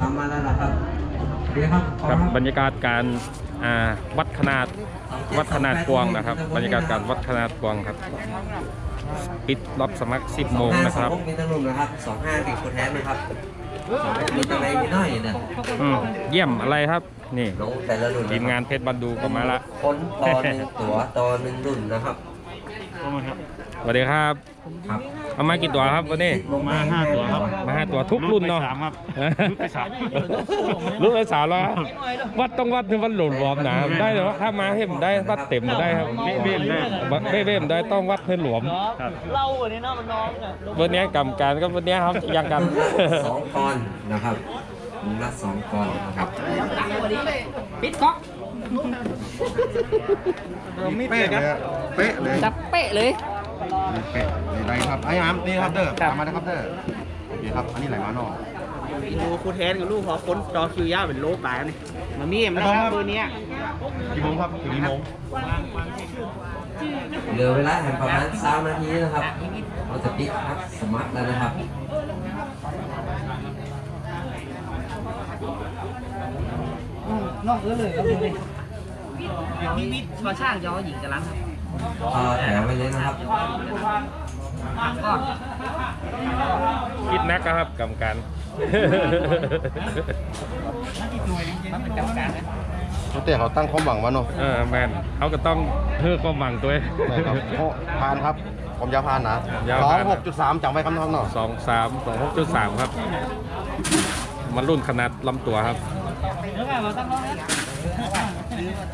ทำมาแล้วนะครับเดี๋ยวครับขอครับบรรยากาศการอ่าวัดขนาดวัดขนาดกวางนะครับ บรรยากาศการวัดขนาดกวางครับ ปิดรับสมัคร 10 โมงนะครับสองห้าสองหกมีตั้งรุ่นนะครับสองห้าติดคนแทนนะครับมีตั้งไรมีน้อยเนี่ยอืมเยี่ยมอะไรครับ นี่ลงแต่ละรุ่นทีมงานเพชรบันดูก็มาละคนต่อหนึ่งตัวต่อหนึ่งรุ่นนะครับสวัสดีครับ ครับ เอามากี่ตัวครับวันนี้มาห้าตัวครับมาห้าตัวทุกรุ่นเนาะสามครับรุ่นไปสาม รุ่นไปสามแล้วครับวัดต้องวัดถึงวัดหลุดวอมนะได้แต่ว่าถ้ามาให้ผมได้วัดเต็มได้ครับเบ้เบ้มได้ เบ้เบ้มได้ต้องวัดเพื่อนหลวม ครับเล่าอันนี้เนาะมันน้องเนี่ย วันนี้กรรมการก็วันนี้ครับยังกัน สองกอนนะครับมุมละสองกอนนะครับ ปิดก๊อกเป๊ะเลยอะเป๊ะเลย จับเป๊ะเลย เป๊ะเลยไรครับ ไอ้อามนี่ครับเด้อตามมานะครับเด้อ โอเคครับ อันนี้ไหลมาเนาะดูครูแทนกับลูกพอค้นจอคิวยาวเป็นโลตายนี่มันมีมันนะครับเบอร์เนี้ยกี่โมงครับถึงกี่โมงเหลือเวลาแห่งประมาณสามนาทีนะครับ เราจะปิดพักสมัครแล้วนะครับน้องเออเลยครับดูดิมีวิทย์มาช่างยอหญิงกับล้างครับ ต่อแถวไปเลยนะครับก่อนคิดนักครับกรรมการมันเป็นกรรมการนะตั้งแต่เขาตั้งความหวังมาเนาะเออแมนเขาก็ต้องเพื่อความหวังตัวเองนะครับโอ้พานครับผมยาวพานนะยาวสอพางน หกจุดสามจำไว้คำนองเนาะสองสามสองหกจุดสามครับ มันรุ่นขนาดลำตัวครับแล้วไงเราตั้งน้องเนี่ย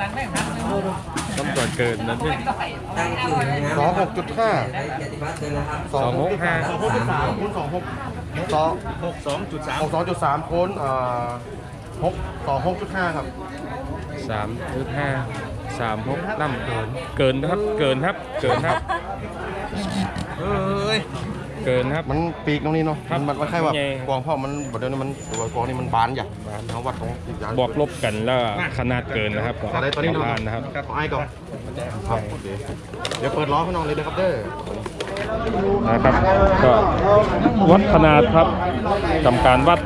ตั้งได้ครับลำตัวเกินนะพี่ตั้งคืนงานสองหกจุดห้าสองหกห้าสองหกจุดสามคูณสองหกสองหกสองจุดสามหกสองจุดสามคูณเอ่อหกสองหกจุดห้าครับสามจุดห้าสามหกล่ำเกินเกินครับเกินครับเกินครับเอ้ย เกินครับ มันปีกตรงนี้เนาะครับมันมันคล้ายว่าใหญ่ กวางพ่อมันบดเดี๋ยวนี้มันตัวกวางนี่มันบานอย่างบานทั้งวัดตรงอีกอย่างบวกลบกันแล้วขนาดเกินนะครับอะไรตัวนี้ปเนาะระมาณนะครับ ขอไอ้ก่อนครับโอเคเดี๋ยวเปิดล้อให้น้องเลยนะครับเด้อนะครับก็วัดขนาดครับกรรมการวัด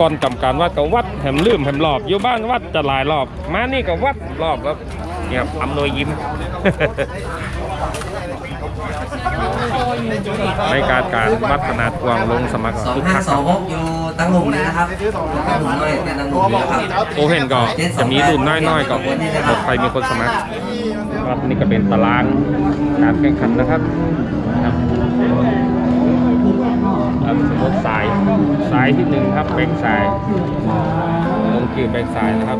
ก่อนกรรมการวัดก็วัดแหมลืมแหมรอบอยู่บ้านวัดจะหลายรอบ มานี่ก็วัดรอบครับเนี่ยครับอำนวยยิ้ม ในการการวัดขนาดกว้างลงสมัครสองทุกห้าทักสองหกอยู่ตั้งหลุมเลยนะครับตั้งหลุมเลยเนี่ยตั้งหลุมเลยนะครับโอเห็นก็จะมีรุ่นน้อยๆก็บอกใครมีคนสมัครครับนี่ก็เป็นตารางการแข่งขันนะครับครับครับสมมติสายสายที่หนึ่งครับแบ่งสายลงคิวแบ่งสายนะครับ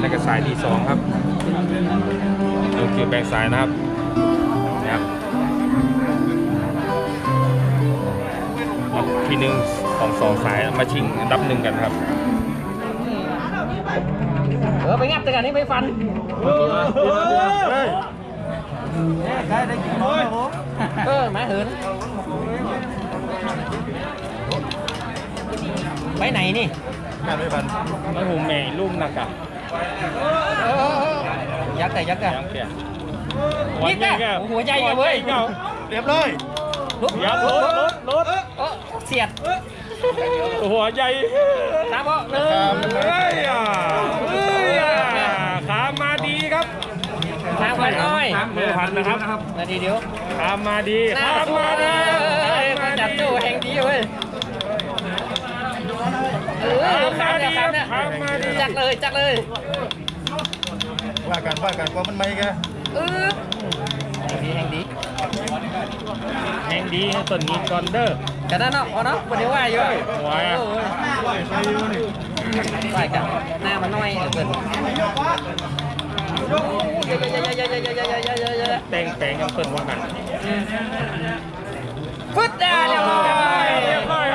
แล้วก็สายที่สองครับล งคิวแบ่งสายนะครับนะครับครับที่หนึ่งของสองสายมาชิงอันดับหนึ่งกันครับ เออไปงับแต่กันนี่ไปฟันได้ได้กินน้อยเออมาเหินไปไหนนี่แล้วหูแม่ลูกนักอะ ยักษ์แต่ยักษ์แต่ยังแก่นี่แต่หัวใจกันเว้ยเรียบร้อยลุกอย่ารถรถรถเออเสียดหัวใหญ่ตามบ่หนึ่งเฮ้ยอะเฮ้ยอะขามาดีครับทางพันน้อยมือพันนะครับนาทีเดียวขามาดีหน้าขาสู้มาเลดียมาจับตู้แห่งดีเว้ยเออข้ามเนี่ยข้ามเนี่ยจักเลยจักเลย ว่ากันว่ากันก็มันไม่แกเออดีแห่งดีแห่งดีให้ต้นนี้ก่อนเด้อกันนั่นเนาะพอเนาะวันนี้ว่าอยู่ว่ายว่ากันหน้ามันน้อยเกินแตงแตงยังเปิดว่ากันฟึดได้เรียบร้อยเรียบร้อย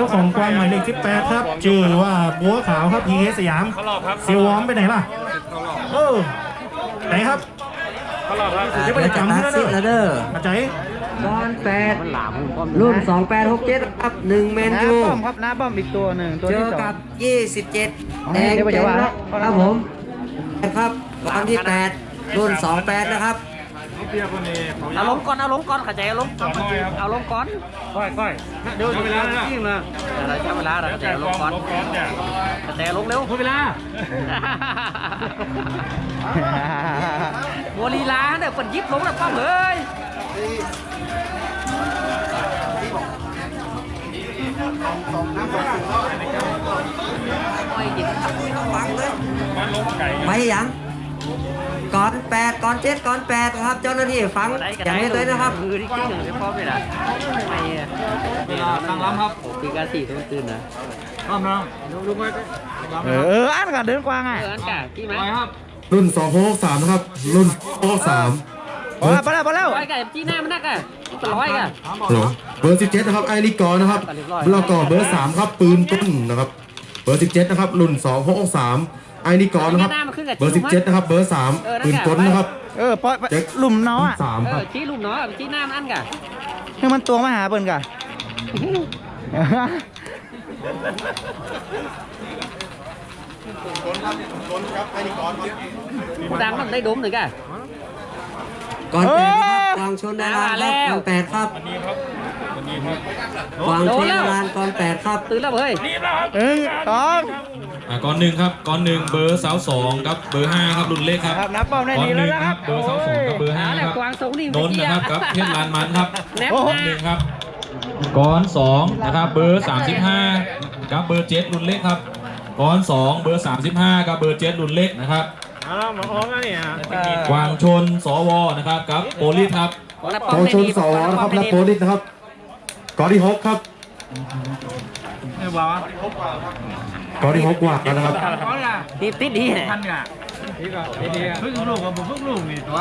จ้าของกวางหมายเลข18ครับชื่อว่าบัวขาวครับ PK สยามเขารอบครับเซียววอมไปไหนล่ะเออไหนครับเขารอบครับเดี๋ยวไปจำให้แล้วเด้อแล้วเด้อมาใจบอลแปดรุ่นสองแปดหกเจ็ดครับหนึ่งแมนหน้ายูป้อมครับหน้าป้อมอีกตัวหนึ่งตัวเจที่อสองกับยี่สิบเจ็ดแดงเดี๋ยวไปเต็มเดี๋ยวครับว่าครับผมครับบอลที่แปดรุ่นสองแปดนะครับ เอาลงก่อนเอาลงก่อนเข้าใจเอาลงขอหน่อยครับเอาลงก่อนก้อยก้อยเดี๋ยวเวลาจริงนะอะไรใช้เวลาเราเข้าใจเอาลงก่อนลงก่อนเข้าใจเอาลงเร็วเวลาบัวลีลาเนี่ยฝนยิบลงแล้วป้าเฮ้ยโอ้ยยิงฟังเลยมันลงไก่ไปยัง ก่อนแปดก่อนเจ็ดก่อนแปดครับ เจ้าหน้าที่ฟังอย่างนี้เลยนะครับมือที่กิ้งเลยพร้อมเลยนะไม่เวลาตั้งรับครับปีกาสี่ต้องตื่นนะเอออันกันเดินกว้างไงเอออันกะกี่ไหมรุ่น263นะครับ รุ่น63ไปแล้วไปแล้วไปแล้วร้อยกะจี้หน้ามันนักอะเป็นร้อยกะฮัลโหลเบอร์17นะครับไอริกอนะครับแล้วก็เบอร์3ครับปืนต้นนะครับ เบอร์17นะครับ รุ่น263 ไอริกอนะครับเบอร์17นะครับเบอร์3ปืนต้นนะครับเออปล่อยไปหลุมน้อรุ่นอะ3เอครัอบจี้ลูกเนาะจี้หน้ามันอันกะให้มันตัวมาหาเปิ้นกะดังมันได้ดมหนึ่งกะก่อนแปดนะครับกวางชนดาราครับก่อนแปดครับ วันนี้ครับวันนี้ครับกวางชนดาราก่อนแปดครับตื่นแล้วเฮ้ยนี่แล้วครับหนึ่งสองอ่าก่อนหนึ่งครับก่อนหนึ่งเบอร์สาวสองครับเบอร์ห้าครับรุ่นเล็กครับครับนับเป้าได้ก่อนดีหแล้วนึ่งนะคครัรับบเบอร์สาวสองกับเบอร์ห้าเอาแล้วครับกวางทรงนี่นนท์นะครับกับเพชรลานมันครับแนบก่อนหหนึ่งน้าครับก่อนสองนะครับเบอร์สามสิบห้ากับเบอร์เจ็ดรุ่นเล็กครับก่อนสองเบอร์สามสิบห้ากับเบอร์เจ็ดรุ่นเล็กนะครับกวางชนสวนะครับกับโปลิสครับกองชนสวนะครับและโปลิสนะครับ กอที่6ครับกอที่6กว่ากันนะครับตีติดดีแหละ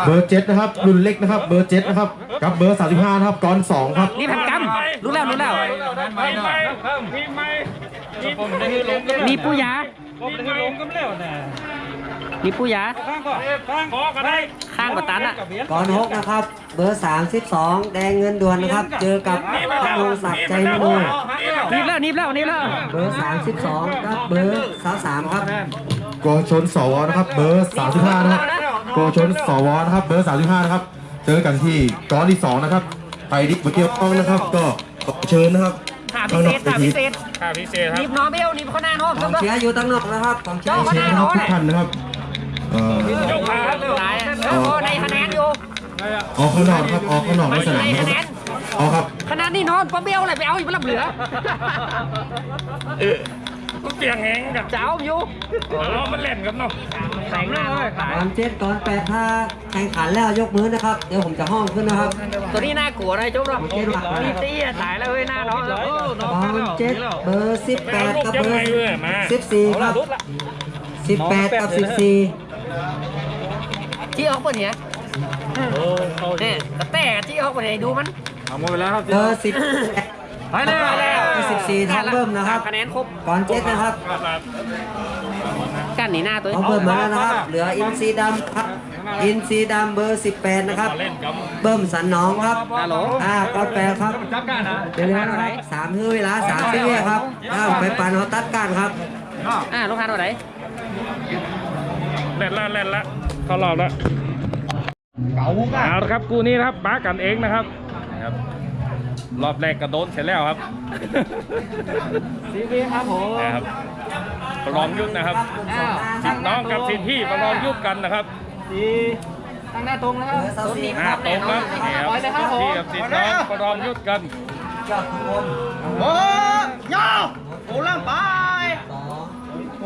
เบอร์เจ็ดนะครับรุ่นเล็กนะครับ เบอร์เจ็ดนะครับกับเบอร์สามสิบห้านะครับก่อนสองครับนี่พันกำรู้แล้วรู้แล้วมีไหมมีไหมมีผมได้ลงมีปุยาผมได้ลงกันแล้วนะ มีปุยาข้างก่อนข้างขอก็ได้ข้างประตันอะก่อนหกนะครับ เบอร์สามสิบสองแดงเงินด่วนนะครับ เจอกับพระองศักดิ์ใจมโนนีบแล้วนีบแล้วนีบแล้ว เบอร์สามสิบสองกับเบอร์สามสามครับกองชนสวนะครับ เบอร์สามสิบห้านะครับกองชนสวนะครับ เบอร์สามสิบห้านะครับ เจอกันที่กอนที่สองนะครับใครที่มาเกี่ยวข้องนะครับ ก็ขอเชิญนะครับหาพิเศษหาพิเศษค่าพิเศษครันีบบน้องเบลนีบข้างหน้าน้องกองเชียร์อยู่ตั้งนอกนะครับกองเชียร์เชิญนะครับทุกท่านนะครับเอ่อ ยกขาครับหลายเออในคะแนนอยู่ออกข้างนอกนะครับออกข้างนอกในสนามในนะคะแนครับนออกครับคะแนนนี่น้องป้าเบลอะไรไปเอาอีกไม่รับเหลือมันเปียงแหงกับจะเอาอยู่เรามันเล่นกันเนาะแสงหน้าเลยก่อนเจ็ดก่อนแปดถ้าแข่งขันแล้วยกมือนะครับ เดี๋ยวผมจะห้องขึ้นนะครับ ตัวนี้น่ากลัวนะจุ๊บเนาะนี่ตีตายแล้วเฮ้ยหน้าน้องเออน้องก่อนเจ็ดเบอร์สิบแปดกับยังเบอไงร์เว้ยมาสิบสี่ครับสิบแปดกับสิบสี่ จี้ออกปะเนี่ยเนี่ยแต่จี้ออกปะเนี่ยดูมันเบอร์สิบไปแล้วไปแล้วสิบสี่ทองเบิ่มนะครับคะแนนครบก่อนเจ็ดนะครับกันหนีหน้าตัวทองเบิ่มมาแล้วนะครับ เหลืออินซีดำครับอินซีดำเบอร์สิบแปดนะครับเล่นกับเบิ่มสันน้องครับฮัลโหลอ่าก่อนแปดครับเดี๋ยวนะครับสามคือเวลาสามสิบวิครับอ้าวไปปันเขาตัดกันครับอ่าลูกค้าตัวไหนเล่นละเล่นละ เข้ารอบแล้วเอาละครับกูนี่นะครับป้ากันเองนะครับนะครับ รอบแรกกระโดนเสร็จแล้วครับซีวีครับผมนะครับประลองยุทธนะครับอ้าวสิทน้องกับสิทพี่ประลองยุทธกันนะครับดีตั้งหน้าตรงนะครับเบอร์สามสี่หน้าตรงครับนี่ครับร้อยเลยครับผมพี่กับสิทน้องประลองยุทธกันยอดทุกคนโอ้ยาวโอ้ล่างไปสองห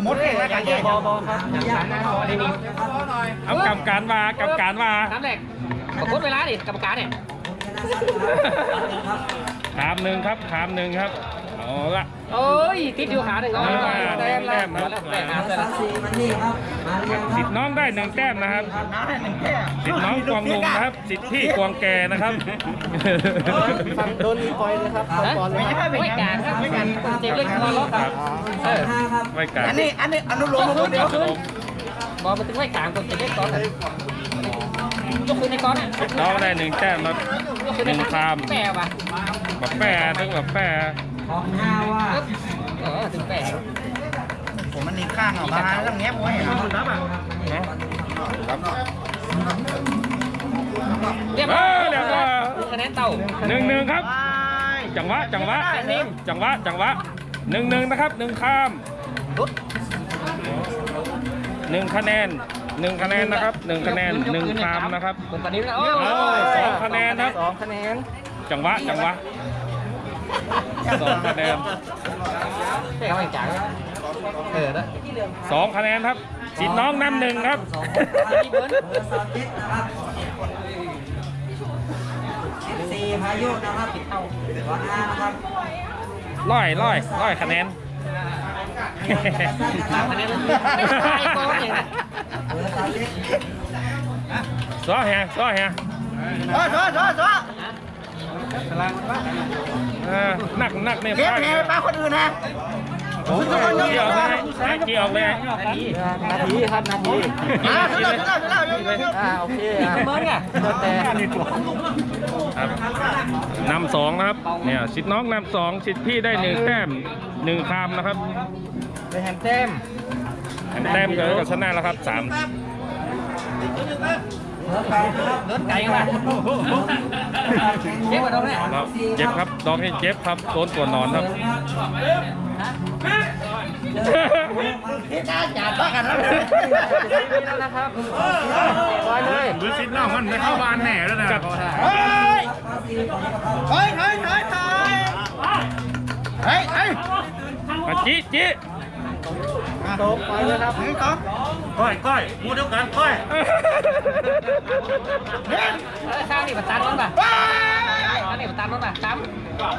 มดเลยกันใหญ่บอบอครับอย่างนั้นนะนี่นี่เอากรรมการว่ากรรมการว่าสามแรกขอบคุณเวลาดิกรรมการเนี่ยถามหนึ่งครับถามหนึ่งครับ เอาละโอ้ยติดอยู่ขาหนึ่งเอาแต้มแล้วแต้มครับแต้มเบอร์สามสี่มันนี่ครับมาเรียงคสิรัทบธิ์น้องได้หนึ่งแต้มนะครับสิทธิ์น้องกวางลุงนะครับสิทธิ์พี่กวางแก่นะครับโดนปล่อยเลยครับไม่ใช่ไม่การครับไม่การเจ็บเล็กน้อยครับเออห้าครับไว้กันอันนี้อันนี้อนุโลมมาเดียวบอลมันถึงไม่กลางตัวเจ็บเล็กก้อนยกขึ้นในก้อนอะสิทธิ์น้องได้หนึ่งแต้มครับยกขึ้นหในนึ่งคแปะป่ะำแบบแปรถึงแบบแปร ของห้าว่าเออถึงแปะผมมันนี่ข้างออกมาเรื่องนี้ผมเห็นเนาะเรียบเอร้อยอเดี๋ยวก็คะแนนเต่าหนึ่งหนึ่งครับ จังหวะจังหวะจังหวะจังหวะหนึ่งหนึ่งนะครับหนึ่งข้ามหนึ่งคะแนนหนึ่งคะแนนนะครับหนึ่งคะแนนหนึ่งข้ามนะครับตอนนี้แล้วสองคะแนนครับสองคะแนนจังหวะจังหวะ สองคะแนนใช่ครับไอ้จ๋าเออนะสองคะแนนครับสิทธิ์น้องนำหนึ่งครับสองเบอร์สามเจ็ดนะครับสิบสี่พายุนะครับก่อนหน้านะครับร้อยร้อยร้อยคะแนนสามคะแนนไม่ตายก่อนอย่างนั้นเบอร์สามเจ็ดซ้อแฮะซ้อแฮะโอ้ยโอ้ยโอ้ยโอ้ยเออหนักหนักเนี่ยเก็บแหไปป้าคนอื่นนะเกี่ยวเลยเกี่ยวเลยนาทีนาทีครับนาทีอ่าสุดแล้วสุดแล้วสุดแล้วเดี๋ยวเดี๋ยวเดี๋ยวอ่าโอเคอะเบิร์นไงแต่ครับนำสองนะครับเนี่ยสิทธิ์น้องนำสองสิทธิ์พี่ได้หนึ่งแต้มหนึ่งคำนะครับเป็นแฮมเต็มแต้มเกิดกับชนะแล้วครับสามเบอ ร์แปดนะครับรถไก่กันมาเจ๊กว่าตรงนี้ครับเจ็บครับดอกนี่เจ็บครับโดนตัวนอนครับจับบ้ากันแล้วแล้วนะครับร้อยเลยมือสิทธิ์น้องมันไม่เข้าบ้านแน่แล้วนะเฮ้ยเฮ้ยเฮ้ยเฮ้ยเฮ้ยเฮ้ยมาจิจิ ตกไปเลยครับหนึ่งสองก้อยก้อยมูเดียวกันก้อยข้างนี่มันตันรถป่ะข้างนี่มันตันรถป่ะตั้ม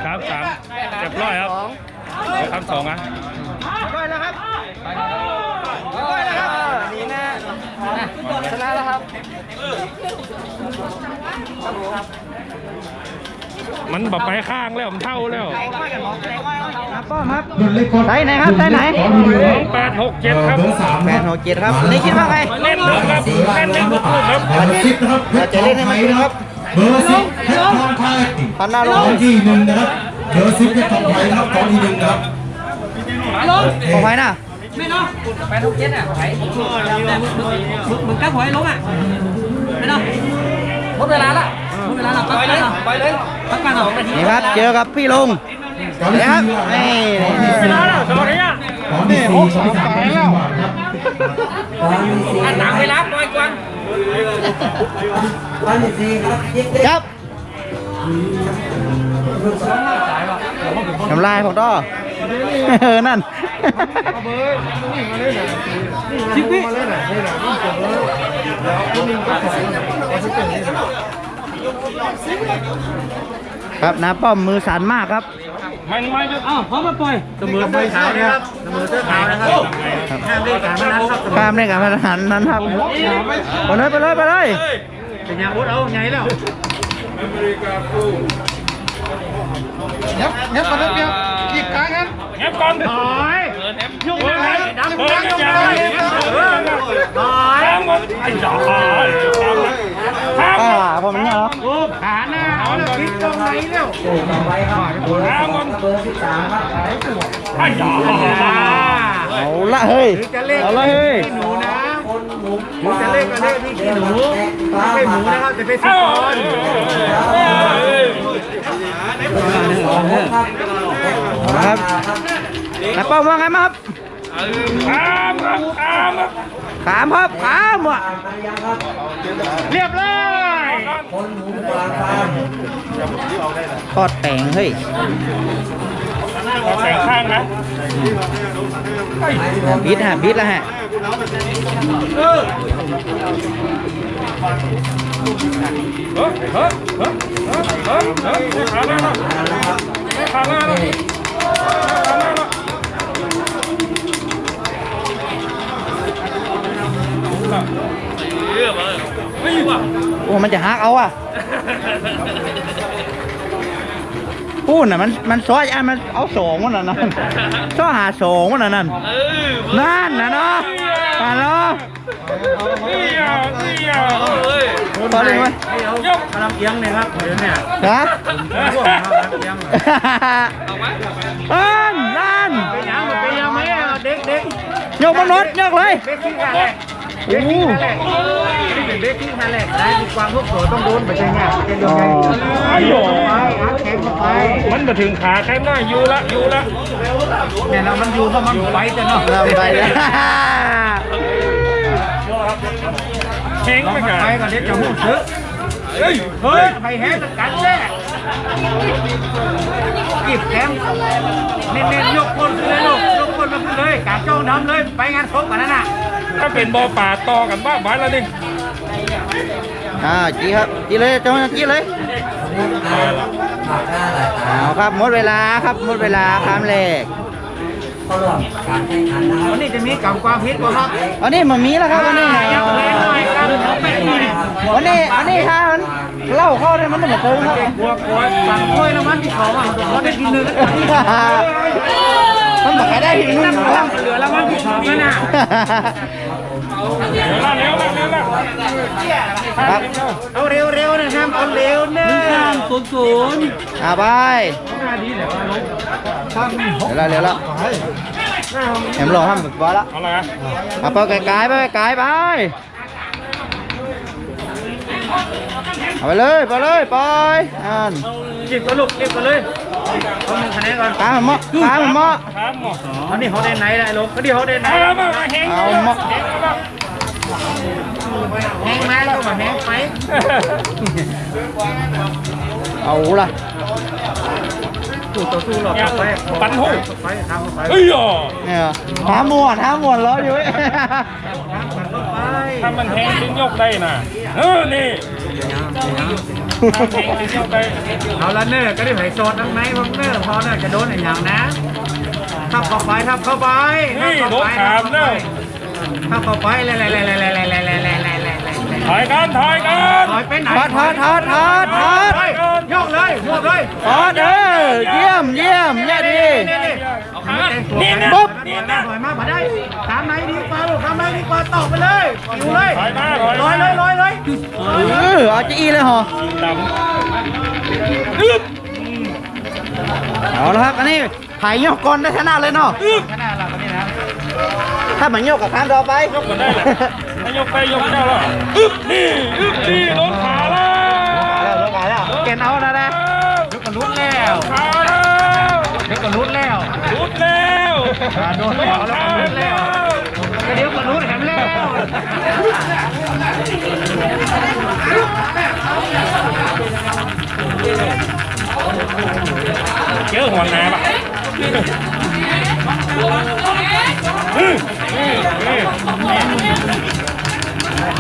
ครับสามเจ็บร้อยครับครับสองอะไปแล้วครับไปแล้วครับนี่นะชนะแล้วครับ มันแบบไปข้างแล้วมันเท่าแล้วรุ่นเล็กคนไหนไหนครับไหนไหนสองแปดหกเจ็ดครับเบอร์สามแปดหกเจ็ดครับนี่คิดว่าไงเล่นเลยครับเล่นเล่นทุกคนครับเบอร์สิบนะครับเพชรทองไทยนะครับเบอร์สิบเพชรทองไทยพันหน้าลกองงที่หนึ่งนะครับเบอร์สิบเพชรทองไทยนะครับกองที่หนึ่งนะครับของไว้น่ะไม่เนาะแปดหกเจ็ดอะไผ่มึงมึงกล้าหวยลงอะไม่เนาะหมดเวลาละ หมดเวลาละไปเลยไปเลยพักกันหน่อยนี่ครับเจอกับพี่ลุงกองที่สี่นี่กองที่สี่สวัสดีอะกองที่สี่กองที่สามกองที่สี่ครับก่อนที่สี่อันหนังไปรับหน่อยกว่าก่อนที่สี่ครับยิงเด็กครับน้ำลายผมต้อเออ นั่น ครับน้าป้อมมือสั่นมากครับมันไม่จะอ้าวพร้อมมาปล่อยเสมอเสื้อขาวนะครับเสมอเสื้อขาวนะครับห้ามเล่นการพนันครับข้ามได้กับพนันนั้นครับไปเลยไปเลยไปเลยเป็นยังอุดเอาไงแล้วเนี่ยเนี่ยมาเรื่องเดียวอีกครั้งครับแอบก่อนโอ้ย ยุ่งเลยดำเปิดยาข้ามมันไอ้ดอกข้ามอ่าผมเนี่ยเหรอโอ้ขาหน้าเอาแล้วพลิกตรงไหนแล้วโอ้ต่อไปครับเบอร์สองกับเบอร์สิบสามครับไอ้ดอกเอาละเฮ้ยจะเล่นเอาละเฮ้ยหนูนะคนหนุ่มหนูจะเล่นก็เล่นที่ขี้หนูฟ้าไม่ใช่หผ่ามูนะครับจะเป็นสิบปอนด์ครับ น้าป้อมว่าไงมาครับข้ามครับข้ามครับขามครับขามว่ะเรียบร้อยคนหนุ่มกลางฟาร์มทอดแป้งเฮ้ยแต่งข้างนะบิดฮะบิดแล้วฮะเฮ้ยเฮ้ยเฮ้ยเฮ้ยเฮ้ยเฮ้ยขาหน้าเนาะขาหน้า โอ้ มันจะหักเอาอะพูดน่ะมันมันซอยอันมันเอาสองวันน่ะนั่นซอหาสองวันน่ะนั่นนั่นนะเนาะนั่นเนาะนี่อะนี่อะพอเลยไหมยกกำลังเอียงเลยครับเดี๋ยวเนี่ยฮะร่วงครับกำลังเอียงนั่นนั่นเป็นยังเป็นยังไหมเด็กเด็กยกมันรถยกเลย เด็กที่กันแหละโอ้โหเด็กที่กันแหละเป็นเบสที่แหละได้มีความทุกข์โสต้องโดนไปใช่ไงเป็นยังไงไอ้โหไปอัดแข็งไปมันมาถึงขาแค่หน้าอยู่ละอยู่ละเนี่ยเรามันอยู่เพราะมันไปแต่เนาะเราไปเลยเฮงไปกันไปก่อนเดี๋ยวจะหูซื้อเฮ้ยเฮ้ยไปแฮงกันแน่กีบแคมเน้นๆยกคนขึ้นเลยลูกยกคนมาขึ้นเลยกาจ้องน้ำเลยไปงานครบกันนั่นน่ะ ถ้าเป็นบอป่าต่อกันบ้าบ้านแล้วนี่อ่าจีครับจีเลยจังจีเลยผักหน้าหลายตาเอาครับหมดเวลาครับหมดเวลาคำแรกเข้าร่วมการแข่งขันนะครับวันนี้จะมีกรรมความผิดบ่ครับวันนี้มันมีแล้วครับวันนี้ยังเล่นหน่อยครับแม่หน่อยวันนี้อันนี้ถ้ามันเล่าเข้าเนี่ยมันต้องมาเติมครับกลัวกลัวสั่งถ้วยแล้วมันที่เขาอะเขาได้กินเนื้อมันบอกให้ได้ทีนึงครับเหลือแล้วมันที่สองนั่นน่ะ เร็วละเร็วเร็วละครับเอาเร็วเร็วนะครับเอาเร็วเนอะศูนย์ศูนย์อ่าไปเดี๋ยวละเดี๋ยวละแหมรอห้ามแบบว่าละเอาละเอาไปไกลๆไปไกลๆไปเอาไปเลยไปเลยไปอ่านเก็บกันลูกเก็บกันเลยเอาหนึ่งคะแนนก่อนขามหมาะขามหมาะครับหมออันนี้เขาได้ไหนได้ลูกอันนี้เขาได้ไหนเอาหมอ แห้งไหมแล้วก็มาแห้งไหมเอาละสู้ต่อสู้หรอกไปปันหูไปทำไปเฮ้ยอะเนี่ยหาหมวนหาหมวนรออยู่เว้ยไปถ้ามันแห้งถึงยกได้น่ะเออนี่ถ้าแห้งถึงยกได้เอาละเนอร์ก็ได้ไผ่โซดทั้งไหนพวกเนอร์พอเนอร์จะโดนอย่างนะทับเข้าไปทับเข้าไปนี่โดนขามแล้วทับเข้าไปเลยเลยเลยเลยเลยเลยเลยเลย ถอยกันถอยกันถอยไปไหนทอดทอดทอดทอดทอดเฮ้ยยกเลยหมดเลยทอดเด้อเยี่ยมเยี่ยมเนี่ยดีนี่นะปุ๊บนี่นะถอยมามาได้ตามไหนดีกว่าลูกตามไหนดีกว่าตอกไปเลยอยู่เลยถอยมาถอยลอยเลยลอยเลยเออเอาจะอีเลยเหรอดเอาละครับอันนี้ไผ่ยกก่อนได้ชนะเลยเนาะขนาดเราเนี่ยนะถ้ามันยกกับครั้งต่อไปำยกมาได้แหละถ้า ยกไปยกเจ้าแล้วอึ๊บนี่อึ๊บนี่โดนขาแล้วล้วแล้วไงแล้วเกณฑ์เอานะนะยกกระลุดแล้วขาแล้วยกกระลุดแล้วรุดแล้วโดนแล้วแล้วรุดแล้วกระเดี๋ยวกระลุดแหมแล้วเจอหัวหน้าปะ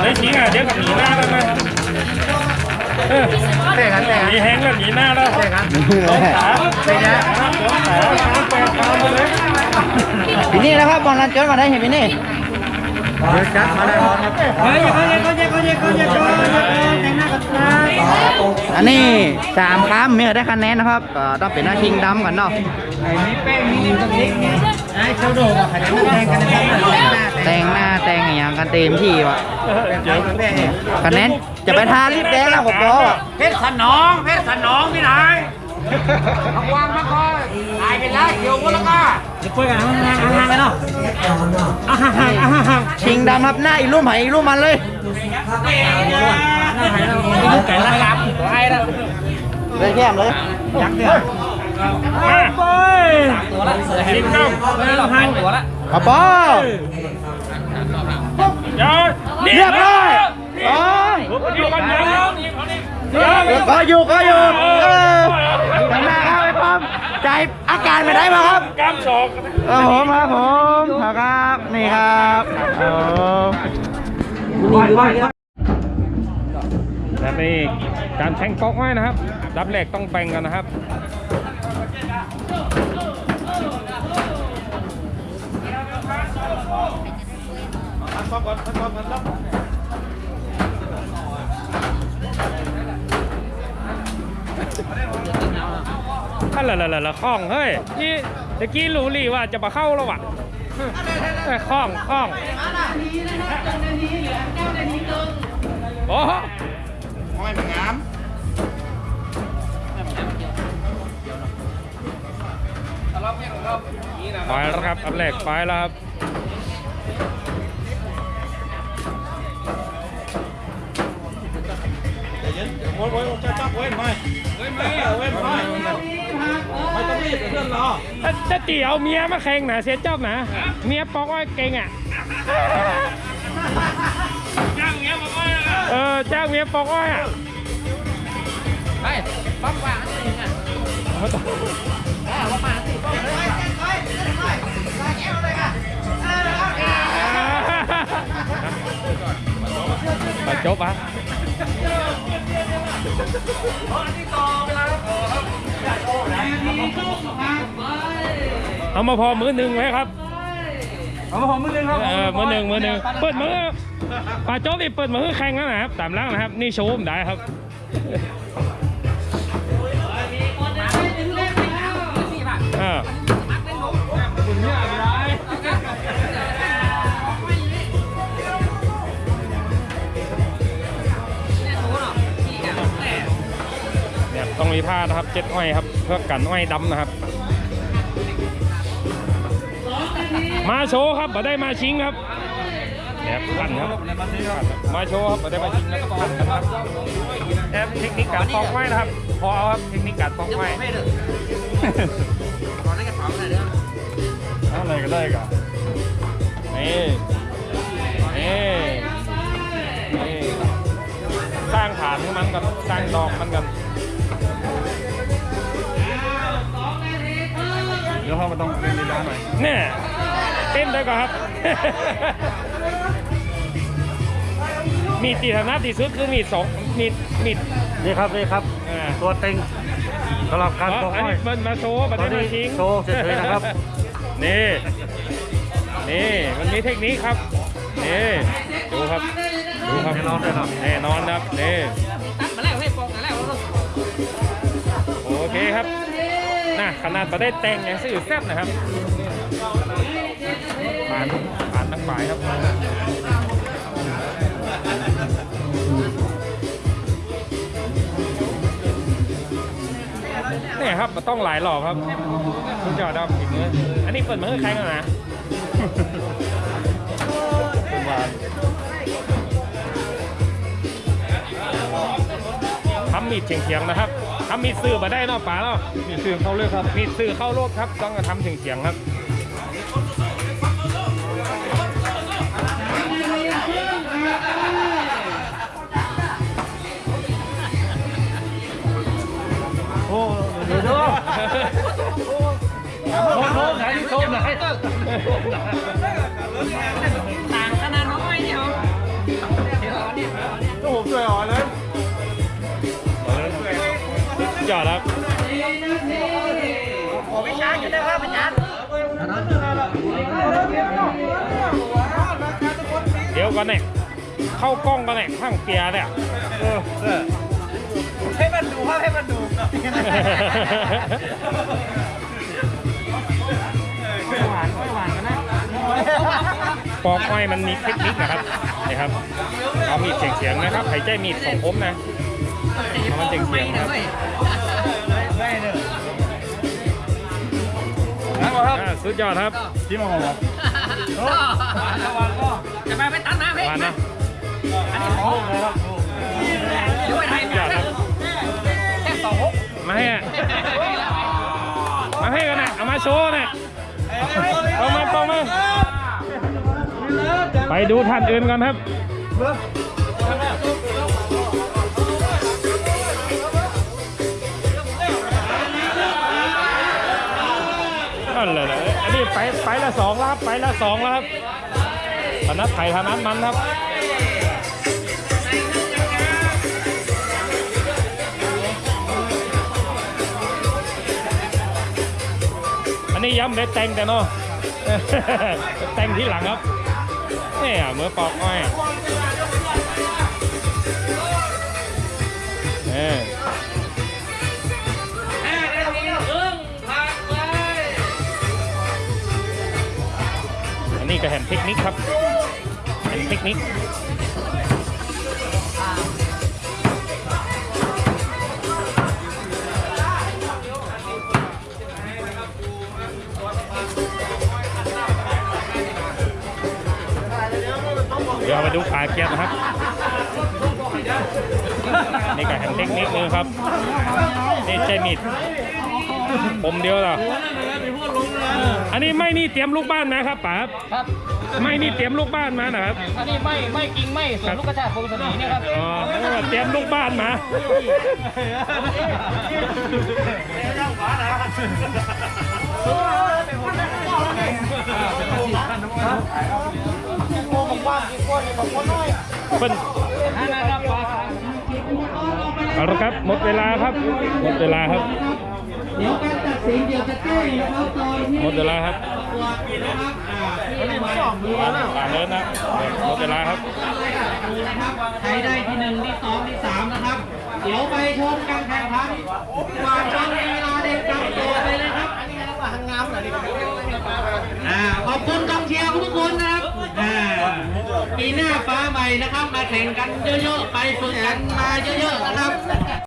ได้จริงอะเดี๋ยวกับหนีหน้าแล้วนะเออเตะกันเตะหนีแห้งแล้วหนีหน้าแล้วเตะกันสองขาเตะนะสองขาแปดขาไปเลยพี่นี่นะครับบอลนันจนมาได้เห็นพี่นี่ เดี๋ยวจัดมาเลยเฮ้ยเขาเย็นเขาเย็นเขาเย็นเขาเย็นเขาเย็นแต่งหน้ากันนะอันนี้สามครั้งเมื่อได้คะแนนนะครับก็ต้องเป็นหน้าชิงดำกันเนาะไมีแป้งมีน้ำพริกมีไอ้เจ้าโดดอะแต่งกันแต่งหน้าแต่งหน้าแต่งอย่างกันเต็มที่วะเดี๋ยวแต่งคะแนนจะไปทาลิปแดงแล้วผมบอกเพชรขนองเพชรขนองพี่นายทางวางมาก่อนตา อยะเกี่ยวคนละก้าจะคุยกันห่างห่างกันเนาะห่างห่างห่างชิงดำครับหน้าอีรูปไหอีรูปมันเลยหน้าไหเราอีรูปไก่ละครับไอ้ละเลยแย่มเลยอยักษ์เนี่ยไปตัวละเสือแหงเก้าห้างตัวละขับบ้าเรียบร้อยอ๋ออยู่กันแล้วก็อยู่ก็อยู่เออทำหน้าเข้าไปปั๊มใจ การไปได้ป่ะครับกล้ามสองเออผมครับผมครับนี่ครับและนี่การแข่งก๊อกไม้นะครับรับแรกต้องแบ่งกันนะครับ ถ้าละละละละคล้องเฮ้ยยี่ตะกี้รู้ลี่ว่าจะมาเข้าแล้ววะแต่คล้องคล้องโอ้โหไปแล้วครับอันแรกไปแล้วครับโอ้ยโอ้ยจะจับเว้นไหมเว้นไหมเว้นไหม ไม่ต้องรีบเพื่อนรอจะจีเอาเมียมาแข่งนะเสียเจ้านะเมียปอกอ้อยเก่งอะจ้างเมียปอกอ้อยเออจ้างเมียปอกอ้อยอะไปปั๊มกว่าอันนี้อะมาจบอะเอามาพอมือหนึ่งไว้ครับ เอามาผมมือหนึงครับเออมือหนึ่งมือหนึ่งเปิดมือปลาโจ๊กนี่เปิดมือแข่งแล้วนะครับตามล่างนะครับ นี่โชว์ผมได้ครับ ยต้องมีผ้านะครับเจ็ดอ้อยครับ เพื่อกันอ้อยดำนะครับ มาโชว์ครับมาได้มาชิงครับเนี่ยขันครับมาโชว์ครับมาได้มาชิงแล้วก็ขันครับแอบเทคนิคการปอกไม้นะครับ พอเอาครับเทคนิคการปอกไม้ขอได้กระเป๋าหน่อยเด้ออะไรก็ได้กันนี่นี่นี่สร้างฐานมันกันสร้างดอกมันกัน เดี๋ยวเขามาต้องเรียนรู้หน่อยเนี่ยเต้นได้ก่อนครับ มีดตีถนัดที่สุดคือมีดสองมีดมีด นี่ครับนี่ครับ อ่า ตัวเต็งสำหรับการปอกอันอ้อนี้ยเบิ้ลมาโชว์ประเด็นมาชิงโชว์เฉยๆนะครับ นี่ นี่มันมีเทคนิคครับ นี่ดูครับ ดูครับแน่นอนแน่นอน แน่นอนครับนี่ ตัดมาแล้วให้ปอกมาแล้ว โอเคครับน่ะ ขนาดประได้แต่งยังซื้อแซ่บนะครับผ่านผ่านทั้งฝ่ายครับเนี่ยครับมันต้องหลายหลอกครับคุณจอดครับอีกมืออันนี้เปิดมือใครกันนะทำมีดเฉียงๆนะครับ ทำมีดซื้อมาได้เนาะป๋าเนาะมีดซื้อเข้าเลยครับมีดซื้อเข้าโลกครับ ต้องทำเฉียงๆครับโอ้เดี๋ยวเดี๋ยวโทษไหนโทษไหนต่างขนาดน้อยเนี่ยเหรอก็ผมช่วยอ่อนเลย ยอดครับขอวิชาอยู่ได้รับอาจาเดี๋ยวก่อนเนี่ยเข้ากล้องกันเนี่ยข้างเปียเนี่ยเออเออให้มันดูครับให้มันดูปอกอ้อยมันมีเทคนิคนะครับนี่ครับเอามีดเฉียงๆนะครับหายใจมีดของผมนะ เอามันเฉียงๆนะครับได้เนอะอ่าสุดยอดครับที่มาของผมจะไปไปตัดน้ำให้หวานนะโอ้เลยครับด้วยไทยยอดครับแค่สองหกมาให้อะมาให้กันนะเอามาโชว์นะเอามาปองมาไปดูท่านอื่นกันครับ นั่นเลยนะอันนี้ไปไปละสองแล้วครับไปละสองแล้วครับธนัดไทยธนัดมันครับอันนี้ย้ำได้แต่งแต่เนาะแต่งที่หลังครับเนี่ยเมื่อปอกอ้อยเนี่ย นนี้ก็เห็นเทคนิคครับเห็นเทคนิคเดี๋ยวเราไปดูขาเกียร์นะครับ นี่ก็แห่งเทคนิคนึงครับ นี่ใช่มีดผมเดียวเหรอ อันนี้ไม่นี่เตรียมลูกบ้านมาครับป๋าครับ ไม่นี่เตรียมลูกบ้านมานะครับ อันนี้ไม่ไม่กิ่งไม่ส่วนลูกกระชากโครงสนีเนี่ยครับอ๋อเตรียมลูกบ้านมาเป็นเอาละครับ หมดเวลาครับ หมดเวลาครับ เดี๋ยวการตัดสินเดี๋ยวจะแจ้งนะครับตอนที่หมดเวลาครับตรวจนะครับอ่าที่รางวัลมีนะผ่านเลยนะหมดเวลาครับใครได้ที่หนึ่งที่สองที่สามนะครับ เดี๋ยวไปชมการแข่งขันกวาดรางวัลเวลาเด็กกับตัวไปเลยครับอ่าขอบคุณกองเชียร์ทุกคนนะครับอ่าปีหน้าฟ้าใหม่นะครับ มาแข่งกันเยอะๆ ไปฝึกกันมาเยอะๆนะครับ